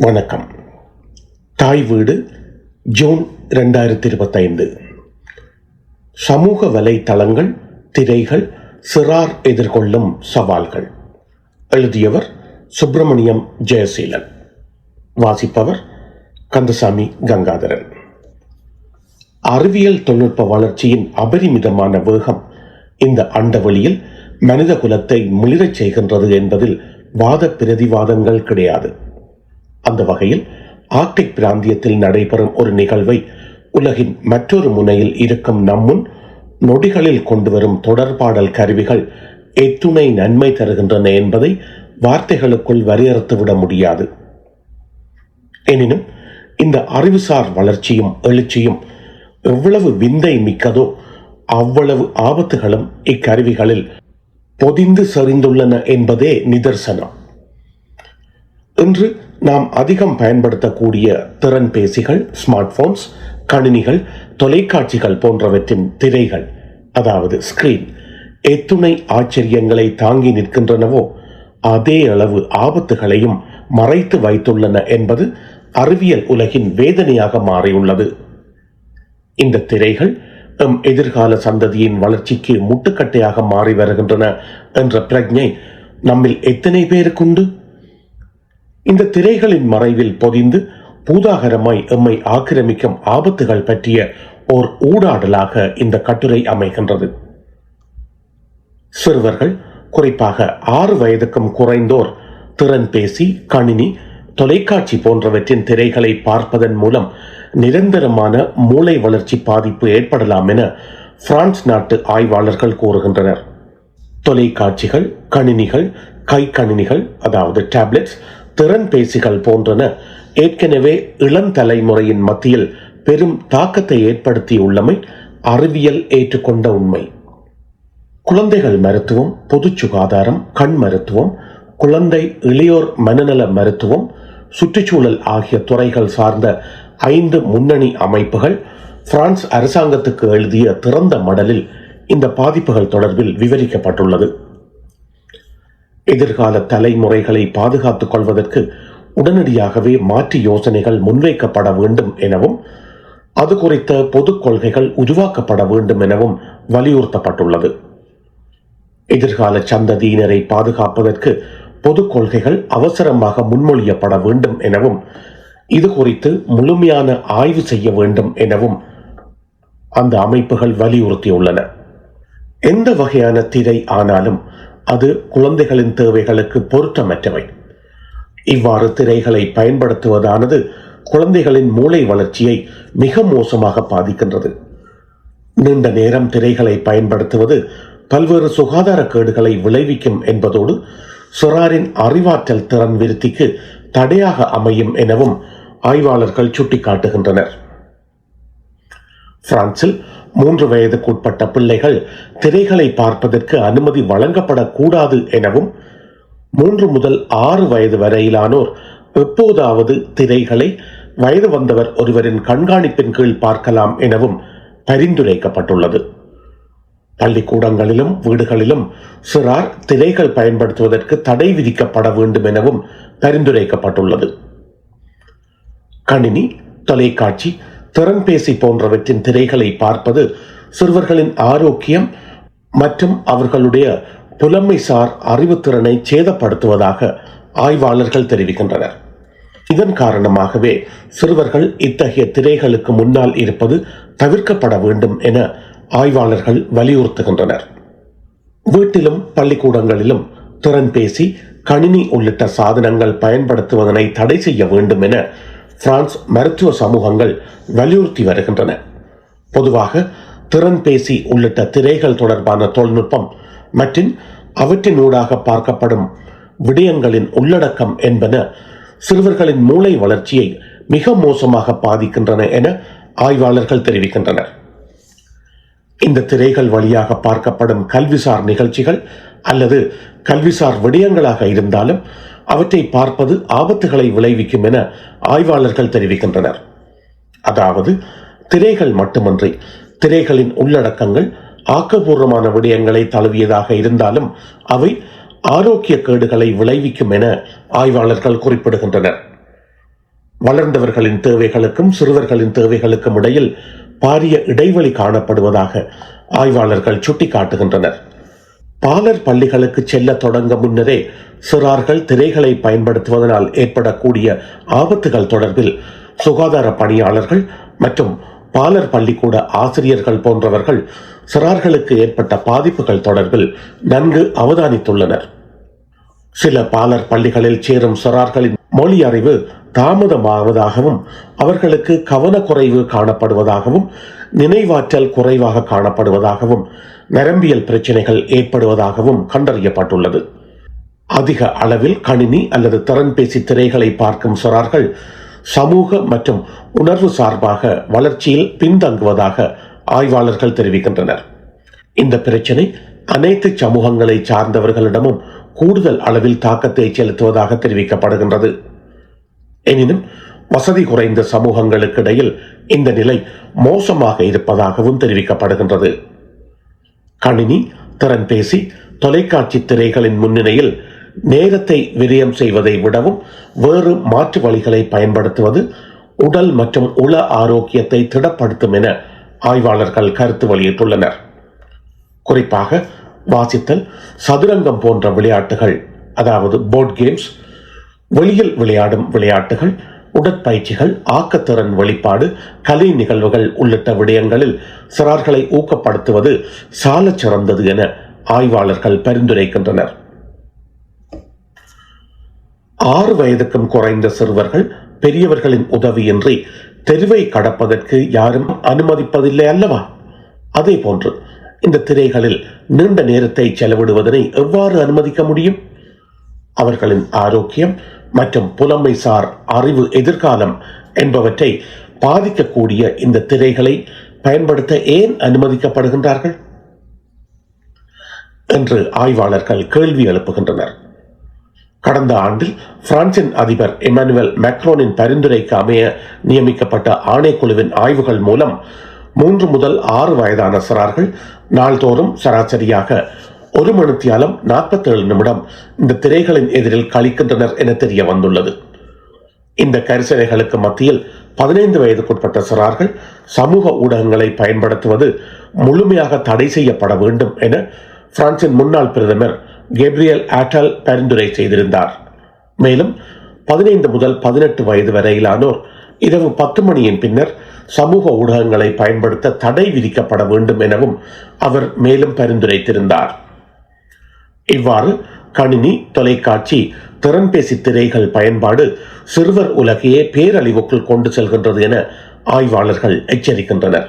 வணக்கம். தாய் வீடு ஜூன் ரெண்டாயிரத்தி இருபத்தைந்து. சமூக வலைத்தளங்கள் திரைகள் சிறார் எதிர்கொள்ளும் சவால்கள். எழுதியவர் சுப்பிரமணியம் ஜெயசீலன். வாசிப்பவர் கந்தசாமி கங்காதரன். அறிவியல் தொழில்நுட்ப வளர்ச்சியின் அபரிமிதமான வேகம் இந்த அண்டவெளியில் மனித குலத்தை மிளிரச் செய்கின்றது என்பதில் வாத பிரதிவாதங்கள் கிடையாது. அந்த வகையில் ஆர்டிக் பிராந்தியத்தில் நடைபெறும் ஒரு நிகழ்வை உலகின் மற்றொரு முனையில் இருக்கும் நம்முன் நொடிகளில் கொண்டு வரும் தொடர்பாடல் கருவிகள் எத்துணை நன்மை தருகின்றன என்பதை வார்த்தைகளுக்குள் வரையறுத்துவிட முடியாது. எனினும் இந்த அறிவுசார் வளர்ச்சியும் எழுச்சியும் எவ்வளவு விந்தை மிக்கதோ அவ்வளவு ஆபத்துகளும் இக்கருவிகளில் பொதிந்து சரிந்துள்ளன என்பதே நிதர்சனம். இன்று நாம் அதிகம் பயன்படுத்தக்கூடிய திறன் பேசிகள் ஸ்மார்ட் போன்ஸ் கணினிகள் தொலைக்காட்சிகள் போன்றவற்றின் திரைகள் அதாவது ஸ்கிரீன் எத்துணை ஆச்சரியங்களை தாங்கி நிற்கின்றனவோ அதே அளவு ஆபத்துகளையும் மறைத்து வைத்துள்ளன என்பது அறிவியல் உலகின் வேதனையாக மாறியுள்ளது. இந்த திரைகள் எம் எதிர்கால சந்ததியின் வளர்ச்சிக்கு முட்டுக்கட்டையாக மாறி வருகின்றன என்ற பிரஜை நம்மில் எத்தனை பேருக்குண்டு இந்த திரைகளின் மறைவில் பொதிந்து பூதாகரமாய் எம்மை ஆக்கிரமிக்கும் ஆபத்துகள் பற்றிய ஓர் ஊடாடலாக இந்த கட்டுரை அமைகின்றது. சிறுவர்கள் குறிப்பாக ஆறு வயதுக்கும் குறைந்தோர் திறன் பேசி கணினி தொலைக்காட்சி போன்றவற்றின் திரைகளை பார்ப்பதன் மூலம் நிரந்தரமான மூளை வளர்ச்சி பாதிப்பு ஏற்படலாம் என பிரான்ஸ் நாட்டு ஆய்வாளர்கள் கூறுகின்றனர். தொலைக்காட்சிகள் கணினிகள் கை கணினிகள் அதாவது டேப்லெட்ஸ் திறன் பேசிகள் போன்றன. ஏற்கனவே இளம் தலைமுறையின் மத்தியில் பெரும் தாக்கத்தை ஏற்படுத்தியுள்ளமை அறிவியல் ஏற்றுக்கொண்ட உண்மை. குழந்தைகள் மருத்துவம் பொது சுகாதாரம் கண் மருத்துவம் குழந்தை இளையோர் மனநல மருத்துவம் சுற்றுச்சூழல் ஆகிய துறைகள் சார்ந்த ஐந்து முன்னணி அமைப்புகள் பிரான்ஸ் அரசாங்கத்துக்கு எழுதிய திறந்த மடலில் இந்த பாதிப்புகள் தொடர்பில் விவரிக்கப்பட்டுள்ளது. எதிர்கால தலைமுறைகளை பாதுகாத்துக் கொள்வதற்கு உடனடியாகவே மாற்று யோசனைகள் முன்வைக்கப்பட வேண்டும் எனவும் அது குறித்த பொது கொள்கைகள் உருவாக்கப்பட வேண்டும் எனவும் வலியுறுத்தப்பட்டுள்ளது. எதிர்கால சந்ததியினரை பாதுகாப்பதற்கு பொது கொள்கைகள் அவசரமாக முன்மொழியப்பட வேண்டும் எனவும் இது குறித்து முழுமையான ஆய்வு செய்ய வேண்டும் எனவும் அந்த அமைப்புகள் வலியுறுத்தியுள்ளன. எந்த வகையான திரை ஆனாலும் அது குழந்தைகளின் தேவைகளுக்கு பொருத்தமற்றவை. இவ்வாறு திரைகளை பயன்படுத்துவதானது குழந்தைகளின் மூளை வளர்ச்சியை மிக மோசமாக பாதிக்கின்றது. நீண்ட நேரம் திரைகளை பயன்படுத்துவது பல்வேறு சுகாதார கேடுகளை விளைவிக்கும் என்பதோடு சொராரின் அறிவாற்றல் திறன் விருத்திக்கு தடையாக அமையும் எனவும் ஆய்வாளர்கள் சுட்டிக்காட்டுகின்றனர். பிரான்சில் மூன்று வயதுக்குட்பட்ட பிள்ளைகள் திரைகளை பார்ப்பதற்கு அனுமதி வழங்கப்படக்கூடாது எனவும் மூன்று முதல் ஆறு வயது வரையிலானோர் எப்போதாவது திரைகளை வயது வந்தவர் ஒருவரின் கண்காணிப்பின் கீழ் பார்க்கலாம் எனவும் பரிந்துரைக்கப்பட்டுள்ளது. பள்ளிக்கூடங்களிலும் வீடுகளிலும் சிறார் திரைகள் பயன்படுத்துவதற்கு தடை விதிக்கப்பட வேண்டும் எனவும் பரிந்துரைக்கப்பட்டுள்ளது. கணினி தொலைக்காட்சி திறன்பேசி போன்றவற்றின் திரைகளை பார்ப்பது சிறுவர்களின் ஆரோக்கியம் மற்றும் அவர்களுடைய புலமைசார் அறிவுத்திறனை சேதப்படுத்துவதாக ஆய்வாளர்கள் தெரிவிக்கின்றனர். இதன் காரணமாகவே சிறுவர்கள் இத்தகைய திரைகளுக்கு முன்னால் இருப்பது தவிர்க்கப்பட வேண்டும் என ஆய்வாளர்கள் வலியுறுத்துகின்றனர். வீட்டிலும் பள்ளிக்கூடங்களிலும் திறன்பேசி கணினி உள்ளிட்ட சாதனங்கள் பயன்படுத்துவதனை தடை செய்ய வேண்டும் என பிரான்ஸ் மருத்துவ சமூகங்கள் வலியுறுத்தி வருகின்றன. பொதுவாக திறன்பேசி உள்ளிட்ட திரைகள் தொடர்பான தொழில்நுட்பம் மற்றும் அவற்றின் ஊடாக பார்க்கப்படும் விடயங்களின் உள்ளடக்கம் என்பன சிறுவர்களின் மூளை வளர்ச்சியை மிக மோசமாக பாதிக்கின்றன என ஆய்வாளர்கள் தெரிவிக்கின்றனர். இந்த திரைகள் வழியாக பார்க்கப்படும் கல்விசார் நிகழ்ச்சிகள் அல்லது கல்விசார் விடயங்களாக இருந்தாலும் அவற்றை பார்ப்பது ஆபத்துகளை விளைவிக்கும் என ஆய்வாளர்கள் தெரிவிக்கின்றனர். அதாவது திரைகள் மட்டுமன்றி திரைகளின் உள்ளடக்கங்கள் ஆக்கபூர்வமான விடயங்களை தழுவியதாக இருந்தாலும் அவை ஆரோக்கிய கேடுகளை விளைவிக்கும் என ஆய்வாளர்கள் குறிப்பிடுகின்றனர். வளர்ந்தவர்களின் தேவைகளுக்கும் சிறுவர்களின் தேவைகளுக்கும் இடையில் பாரிய இடைவெளி காணப்படுவதாக ஆய்வாளர்கள் சுட்டிக்காட்டுகின்றனர். பாலர் பள்ளிகளுக்கு செல்ல தொடங்க முன்னரே சிறார்கள் திரைகளை பயன்படுத்துவதனால் ஏற்படக்கூடிய ஆபத்துகள் தொடர்பில் சுகாதார பணியாளர்கள் மற்றும் பாலர் பள்ளிக்கூட ஆசிரியர்கள் போன்றவர்கள் சிறார்களுக்கு ஏற்பட்ட பாதிப்புகள் தொடர்பில் நன்கு அவதானித்துள்ளனர். சில பாலர் பள்ளிகளில் சேரும் சிறார்களின் மொழி அறிவு தாமதமாவதாகவும் அவர்களுக்கு கவனக்குறைவு காணப்படுவதாகவும் நினைவாற்றல் குறைவாக காணப்படுவதாகவும் நரம்பியல் பிரச்சனைகள் ஏற்படுவதாகவும் கண்டறியப்பட்டுள்ளது. அதிக அளவில் கணினி அல்லது திறன்பேசி திரைகளை பார்க்கும் சிறார்கள் சமூக மற்றும் உணர்வு சார்பாக வளர்ச்சியில் பின்தங்குவதாக ஆய்வாளர்கள் தெரிவிக்கின்றனர். இந்த பிரச்சனை அனைத்து சமூகங்களை சார்ந்தவர்களிடமும் கூடுதல் அளவில் தாக்கத்தை செலுத்துவதாக தெரிவிக்கப்படுகின்றது. எனினும் வசதி குறைந்த சமூகங்களுக்கு இடையில் இந்த நிலை மோசமாக இருப்பதாகவும் தெரிவிக்கப்படுகின்றது. கணினி திறன்பேசி தொலைக்காட்சி திரைகளின் முன்னிலையில் நேரத்தை விரயம் செய்வதை விடவும் வேறு மாற்று வழிகளை பயன்படுத்துவது உடல் மற்றும் உள ஆரோக்கியத்தை திடப்படுத்தும் என ஆய்வாளர்கள் கருத்து வெளியிட்டுள்ளனர். குறிப்பாக வாசித்தல் சதுரங்கம் போன்ற விளையாட்டுகள் அதாவது போர்ட் கேம்ஸ் வெளியில் விளையாடும் விளையாட்டுகள் உடற்பயிற்சிகள் ஆக்கத்திறன் வெளிப்பாடு கலை நிகழ்வுகள் உள்ளிட்ட விடயங்களில் சிறார்களை ஊக்கப்படுத்துவது சாலச் சிறந்தது என ஆய்வாளர்கள் பரிந்துரைக்கின்றனர். ஆறு வயதுக்கும் குறைந்த சிறுவர்கள் பெரியவர்களின் உதவியின்றி தெருவை கடப்பதற்கு யாரும் அனுமதிப்பதில்லை அல்லவா? அதே போன்று இந்த திரைகளில் நீண்ட நேரத்தை செலவிடுவதனை எவ்வாறு அனுமதிக்க முடியும்? அவர்களின் ஆரோக்கியம் மற்றும் புலமைசார் அறிவு எதிர்காலம் என்பவற்றை பாதிக்கக்கூடிய இந்த திரைகளை பயன்படுத்த ஏன் அனுமதிக்கப்படுகின்றார்கள்? என்று ஆய்வாளர்கள் கேள்வி எழுப்புகின்றனர். கடந்த ஆண்டில் பிரான்சின் அதிபர் இமானுவல் மேக்ரோனின் பரிந்துரைக்கு அமைய நியமிக்கப்பட்ட ஆணைக்குழுவின் ஆய்வுகள் மூலம் மூன்று முதல் ஆறு வயதான சிறார்கள் நாள்தோறும் சராசரியாக ஒரு மணித்தியாலம் நாற்பத்தேழு நிமிடம் இந்த திரைகளின் எதிரில் கழிக்கின்றனர் என தெரிய வந்துள்ளது. இந்த கரிசனைகளுக்கு மத்தியில் பதினைந்து வயதுக்குட்பட்ட சிறார்கள் சமூக ஊடகங்களை பயன்படுத்துவது முழுமையாக தடை செய்யப்பட வேண்டும் என பிரான்சின் முன்னாள் பிரதமர் கேப்ரியல் ஆட்டல் பரிந்துரை செய்திருந்தார். மேலும் பதினைந்து முதல் பதினெட்டு வயது வரையிலானோர் இரவு பத்து மணியின் பின்னர் சமூக ஊடகங்களை பயன்படுத்த தடை விதிக்கப்பட வேண்டும் எனவும் அவர் மேலும் பரிந்துரைத்திருந்தார். இவ்வாறு கணினி தொலைக்காட்சி திறன்பேசி திரைகள் பயன்பாடு சிறுவர் உலகையே பேரழிவுக்குள் கொண்டு செல்கின்றது என ஆய்வாளர்கள் எச்சரிக்கின்றனர்.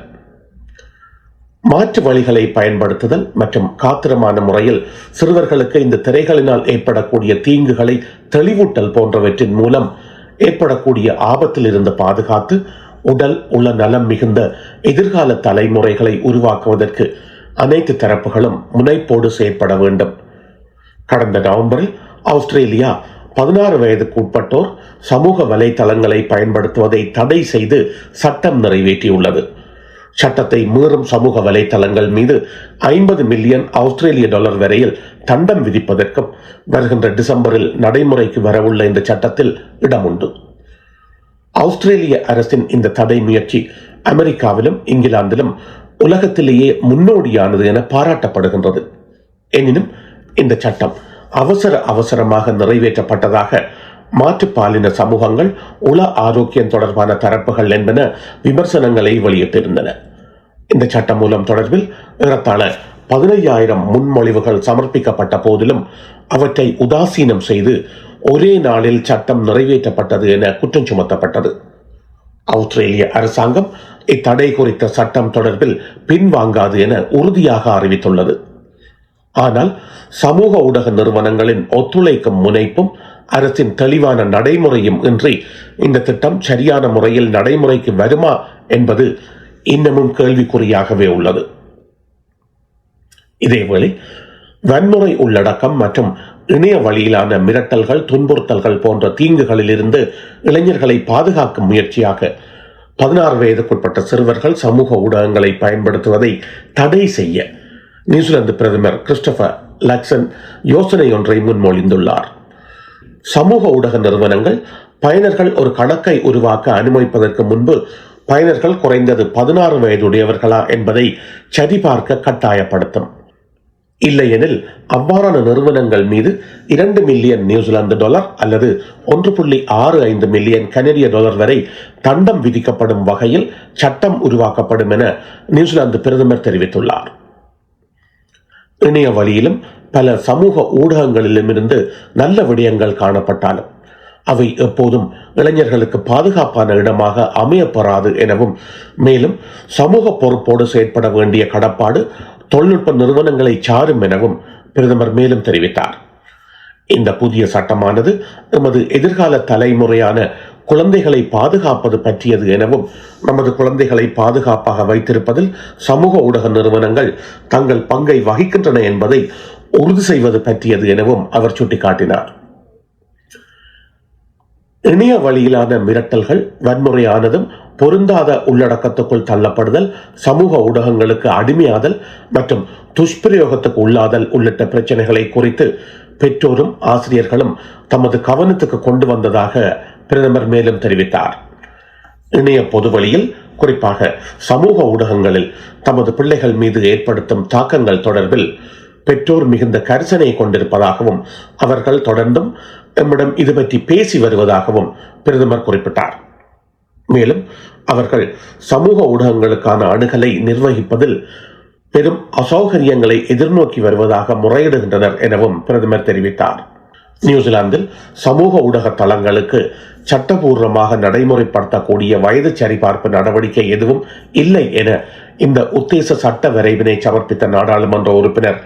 மாற்று வழிகளை பயன்படுத்துதல் மற்றும் காத்திரமான முறையில் சிறுவர்களுக்கு இந்த திரைகளினால் ஏற்படக்கூடிய தீங்குகளை தெளிவூட்டல் போன்றவற்றின் மூலம் ஏற்படக்கூடிய ஆபத்தில் இருந்து பாதுகாத்து உடல் உள்ள நலம் மிகுந்த எதிர்கால தலைமுறைகளை உருவாக்குவதற்கு அனைத்து தரப்புகளும் முனைப்போடு செயற்பட வேண்டும். கடந்த நவம்பரில் ஆஸ்திரேலியா பதினாறு வயதுக்கு உட்பட்டோர் சமூக வலைதளங்களை பயன்படுத்துவதை தடை செய்து சட்டம் நிறைவேற்றியுள்ளது. சட்டத்தை மீறும் சமூக வலைதளங்கள் மீது ஐம்பது மில்லியன் ஆஸ்திரேலிய டாலர் வரையில் தண்டம் விதிப்பதற்கும் வருகின்ற டிசம்பரில் நடைமுறைக்கு வரவுள்ள இந்த சட்டத்தில் இடம் உண்டு ஆஸ்திரேலிய அரசின் இந்த தடை முயற்சி அமெரிக்காவிலும் இங்கிலாந்திலும் உலகத்திலேயே முன்னோடியானது என பாராட்டப்படுகின்றது. எனினும் இந்த சட்டம் அவசர அவசரமாக நிறைவேற்றப்பட்டதாக மாற்றுப்பாலின சமூகங்கள் உல ஆரோக்கியம் தொடர்பான தரப்புகள் என்பன விமர்சனங்களை வெளியிட்டிருந்தன. இந்த சட்டம் மூலம் தொடர்பில் ஏறத்தாழ பதினையாயிரம் முன்மொழிவுகள் சமர்ப்பிக்கப்பட்ட போதிலும் அவற்றை உதாசீனம் செய்து ஒரே நாளில் சட்டம் நிறைவேற்றப்பட்டது என குற்றம் சுமத்தப்பட்டது. ஆஸ்திரேலிய அரசாங்கம் இத்தடை குறித்த சட்டம் தொடர்பில் பின்வாங்காது என உறுதியாக அறிவித்துள்ளது. ஆனால் சமூக ஊடக நிறுவனங்களின் ஒத்துழைக்கும் முனைப்பும் அரசின் தெளிவான நடைமுறையும் இன்றி இந்த திட்டம் சரியான முறையில் நடைமுறைக்கு வருமா என்பது இன்னமும் கேள்விக்குறியாகவே உள்ளது. இதேவேளை வன்முறை உள்ளடக்கம் மற்றும் இணைய வழியிலான மிரட்டல்கள் துன்புறுத்தல்கள் போன்ற தீங்குகளிலிருந்து இளைஞர்களை பாதுகாக்கும் முயற்சியாக பதினாறு வயதுக்குட்பட்ட சிறுவர்கள் சமூக ஊடகங்களை பயன்படுத்துவதை தடை செய்ய நியூசிலாந்து பிரதமர் கிறிஸ்டபர் லக்சன் யோசனை ஒன்றை முன்மொழிந்துள்ளார். சமூக ஊடக நிறுவனங்கள் பயனர்கள் ஒரு கணக்கை உருவாக்க அனுமதிப்பதற்கு முன்பு பயனர்கள் குறைந்தது பதினாறு வயதுடையவர்களா என்பதை சரிபார்க்க கட்டாயப்படுத்தும். இல்லையெனில் அவ்வாறான நிறுவனங்கள் மீது இரண்டு மில்லியன் நியூசிலாந்து டாலர் அல்லது ஒன்று புள்ளி ஆறு ஐந்து மில்லியன் கனடிய டாலர் வரை தண்டம் விதிக்கப்படும் வகையில் சட்டம் உருவாக்கப்படும் என நியூசிலாந்து பிரதமர் தெரிவித்துள்ளார். இணைய வழியிலும் பல சமூக ஊடகங்களிலும் இருந்து நல்ல விடயங்கள் காணப்பட்டாலும் அவை எப்போதும் இளைஞர்களுக்கு பாதுகாப்பான இடமாக அமையப்பெறாது எனவும் மேலும் சமூக பொறுப்போடு செயற்பட வேண்டிய கடப்பாடு தொழில்நுட்ப நிறுவனங்களை சாரும் எனவும் பிரதமர் மேலும் தெரிவித்தார். இந்த புதிய சட்டமானது எமது எதிர்கால தலைமுறையான குழந்தைகளை பாதுகாப்பது பற்றியது எனவும் நமது குழந்தைகளை பாதுகாப்பாக வைத்திருப்பதில் சமூக ஊடக நிறுவனங்கள் தங்கள் பங்கை வகிக்கின்றன என்பதை உறுதி செய்வது பற்றியது எனவும் அவர் சுட்டிக்காட்டினார். இணைய வழியிலான மிரட்டல்கள் வன்முறையானதும் பொருந்தாத உள்ளடக்கத்துக்குள் தள்ளப்படுதல் சமூக ஊடகங்களுக்கு அடிமையாதல் மற்றும் துஷ்பிரயோகத்துக்கு உள்ளாதல் உள்ளிட்ட பிரச்சனைகளை குறித்து பெற்றோரும் ஆசிரியர்களும் தமது கவனத்துக்கு கொண்டு வந்ததாக பிரதமர் மேலும் தெரிவித்தார். இணைய பொதுவழியில் குறிப்பாக சமூக ஊடகங்களில் தமது பிள்ளைகள் மீது ஏற்படுத்தும் தாக்கங்கள் தொடர்பில் பெற்றோர் மிகுந்த கரிசனை கொண்டிருப்பதாகவும் அவர்கள் தொடர்ந்தும் எம்மிடம் இது பற்றி பேசி வருவதாகவும் பிரதமர் குறிப்பிட்டார். மேலும் அவர்கள் சமூக ஊடகங்களுக்கான அணுகலை நிர்வகிப்பதில் பெரும் அசௌகரியங்களை எதிர்நோக்கி வருவதாக முறையிடுகின்றனர் எனவும் பிரதமர் தெரிவித்தார். நியூசிலாந்தில் சமூக ஊடக தளங்களுக்கு சட்டபூர்வமாக நடைமுறைப்படுத்தக்கூடிய வயது சரிபார்ப்பு நடவடிக்கை எதுவும் இல்லை என இந்த உத்தேச சட்ட விரைவினை சமர்ப்பித்த நாடாளுமன்ற உறுப்பினர்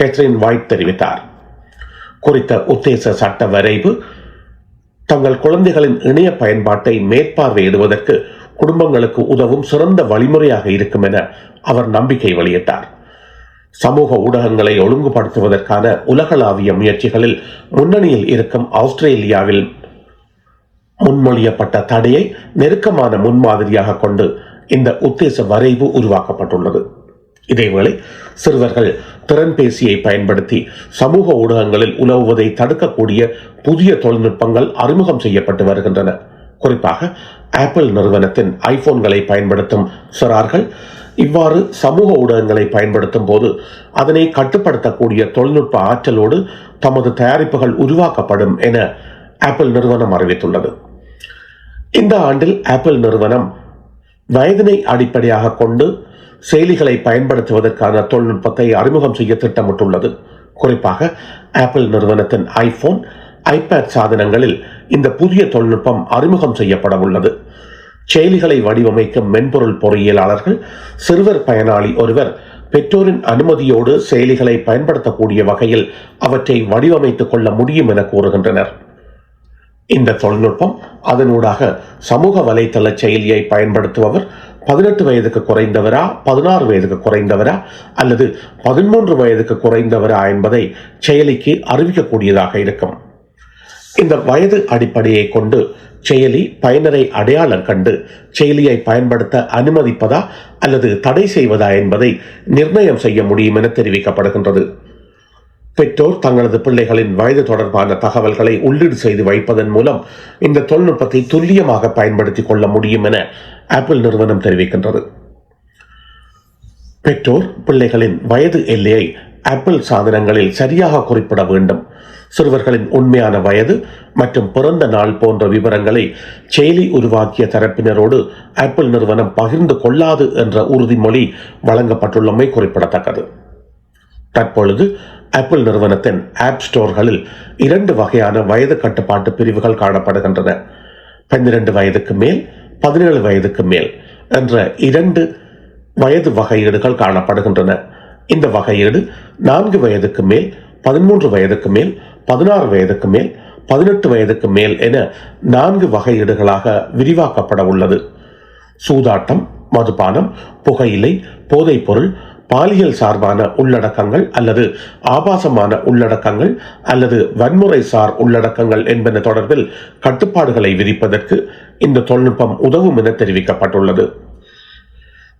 கேத்ரின் வாய்ட் தெரிவித்தார். குறித்த உத்தேச சட்ட வரைவு தங்கள் குழந்தைகளின் இணைய பயன்பாட்டை மேற்பார்வையிடுவதற்கு குடும்பங்களுக்கு உதவும் சிறந்த வழிமுறையாக இருக்கும் என அவர் நம்பிக்கை வெளியிட்டார். சமூக ஊடகங்களை ஒழுங்குபடுத்துவதற்கான உலகளாவிய முயற்சிகளில் முன்னணியில் இருக்கும் ஆஸ்திரேலியாவில் முன்மொழியப்பட்ட தடையை நெருக்கமான முன்மாதிரியாக கொண்டு இந்த உத்தேச வரைவு உருவாக்கப்பட்டுள்ளது. இதேவேளை சிறுவர்கள் திறன்பேசியை பயன்படுத்தி சமூக ஊடகங்களில் உலவுவதை தடுக்கக்கூடிய புதிய தொழில்நுட்பங்கள் அறிமுகம் செய்யப்பட்டு வருகின்றன. குறிப்பாக ஆப்பிள் நிறுவனத்தின் ஐபோன்களை பயன்படுத்தும் சிறார்கள். இவ்வாறு சமூக ஊடகங்களை பயன்படுத்தும் போது அதனை கட்டுப்படுத்தக்கூடிய தொழில்நுட்ப ஆற்றலோடு தமது தயாரிப்புகள் உருவாக்கப்படும் என ஆப்பிள் நிறுவனம் அறிவித்துள்ளது. இந்த ஆண்டில் ஆப்பிள் நிறுவனம் வயதினை அடிப்படையாக கொண்டு செயலிகளை பயன்படுத்துவதற்கான தொழில்நுட்பத்தை அறிமுகம் செய்ய திட்டமிட்டுள்ளது. குறிப்பாக ஆப்பிள் நிறுவனத்தின் ஐபோன் ஐபேட் சாதனங்களில் இந்த புதிய தொழில்நுட்பம் அறிமுகம் செய்யப்பட உள்ளது செயலிகளை வடிவமைக்கும் மென்பொருள் பொறியியலாளர்கள் சிறுவர் பயனாளி ஒருவர் பெற்றோரின் அனுமதியோடு செயலிகளை பயன்படுத்தக்கூடிய வகையில் அவற்றை வடிவமைத்துக் கொள்ள முடியும் என கூறுகின்றனர். இந்த தொழில்நுட்பம் அதனூடாக சமூக வலைதள செயலியை பயன்படுத்துபவர் பதினெட்டு வயதுக்கு குறைந்தவரா பதினாறு வயதுக்கு குறைந்தவரா அல்லது பதிமூன்று வயதுக்கு குறைந்தவரா என்பதை செயலிக்கு அறிவிக்கக்கூடியதாக இருக்கும். இந்த வயது அடிப்படையை கொண்டு செயலி பயனரை அடையாளம் கண்டு செயலியை பயன்படுத்த அனுமதிப்பதா அல்லது தடை செய்வதா என்பதை நிர்ணயம் செய்ய முடியும் என தெரிவிக்கப்படுகின்றது. பெற்றோர் தங்களது பிள்ளைகளின் வயது தொடர்பான தகவல்களை உள்ளீடு செய்து வைப்பதன் மூலம் இந்த தொழில்நுட்பத்தை துல்லியமாக பயன்படுத்திக் கொள்ள முடியும் என ஆப்பிள் நிறுவனம் தெரிவிக்கின்றது. பெற்றோர் பிள்ளைகளின் வயது எல்லையை ஆப்பிள் சாதனங்களில் சரியாக குறிப்பிட வேண்டும். சிறுவர்களின் உண்மையான வயது மற்றும் பிறந்த நாள் போன்ற விவரங்களை செயலி உருவாக்கிய தரப்பினரோடு ஆப்பிள் நிறுவனம் பகிர்ந்து கொள்ளாது என்ற உறுதிமொழி வழங்கப்பட்டுள்ளமை குறிப்பிடத்தக்கது. தற்பொழுது ஆப்பிள் நிறுவனத்தின் ஆப் ஸ்டோர்களில் இரண்டு வகையான வயது கட்டுப்பாட்டு பிரிவுகள் காணப்படுகின்றன. பன்னிரண்டு வயதுக்கு மேல் பதினேழு வயதுக்கு மேல் என்ற இரண்டு வயது வகையீடுகள் காணப்படுகின்றன. இந்த வகையீடு நான்கு வயதுக்கு மேல் பதிமூன்று வயதுக்கு மேல் பதினாறு வயதுக்கு மேல் பதினெட்டு வயதுக்கு மேல் என நான்கு வகையீடுகளாக விரிவாக்கப்பட உள்ளது. சூதாட்டம் மதுபானம் புகையிலை போதைப்பொருள் பாலியல் சார்பான உள்ளடக்கங்கள் அல்லது ஆபாசமான உள்ளடக்கங்கள் அல்லது வன்முறை சார் உள்ளடக்கங்கள் என்பன தொடர்பில் கட்டுப்பாடுகளை விதிப்பதற்கு இந்த தொழில்நுட்பம் உதவும் என தெரிவிக்கப்பட்டுள்ளது.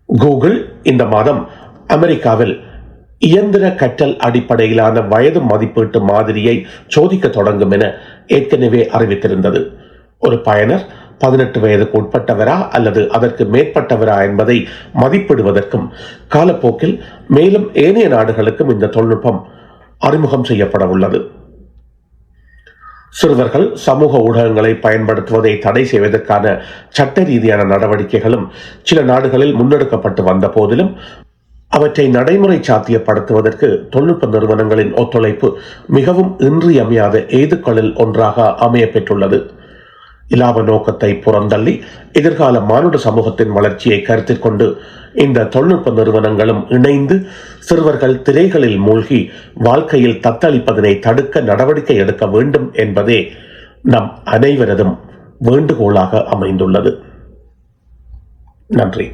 கூகுள் இந்த மாதம் அமெரிக்காவில் இயந்திர கற்றல் அடிப்படையிலான வயது மதிப்பீட்டு மாதிரியை சோதிக்க தொடங்கும் என ஏற்கனவே அறிவித்திருந்தது. ஒரு பயனர் பதினெட்டு வயதுக்கு உட்பட்டவரா அல்லது அதற்கு மேற்பட்டவரா என்பதை மதிப்பிடுவதற்கும் காலப்போக்கில் மேலும் ஏனைய நாடுகளுக்கும் இந்த தொழில்நுட்பம் அறிமுகம் செய்யப்பட உள்ளது. சிறுவர்கள் சமூக ஊடகங்களை பயன்படுத்துவதை தடை செய்வதற்கான சட்ட ரீதியான நடவடிக்கைகளும் சில நாடுகளில் முன்னெடுக்கப்பட்டு வந்த போதிலும் அவற்றை நடைமுறை சாத்தியப்படுத்துவதற்கு தொழில்நுட்ப நிறுவனங்களின் ஒத்துழைப்பு மிகவும் இன்றியமையாத ஏதுக்களில் ஒன்றாக அமைய பெற்றுள்ளது இலாப நோக்கத்தை புறந்தள்ளி எதிர்கால மானுட சமூகத்தின் வளர்ச்சியை கருத்தில் கொண்டு இந்த தொழில்நுட்ப நிறுவனங்களும் இணைந்து சிறுவர்கள் திரைகளில் மூழ்கி வாழ்க்கையில் தத்தளிப்பதனை தடுக்க நடவடிக்கை எடுக்க வேண்டும் என்பதே நம் அனைவரதும் வேண்டுகோளாக அமைந்துள்ளது. நன்றி.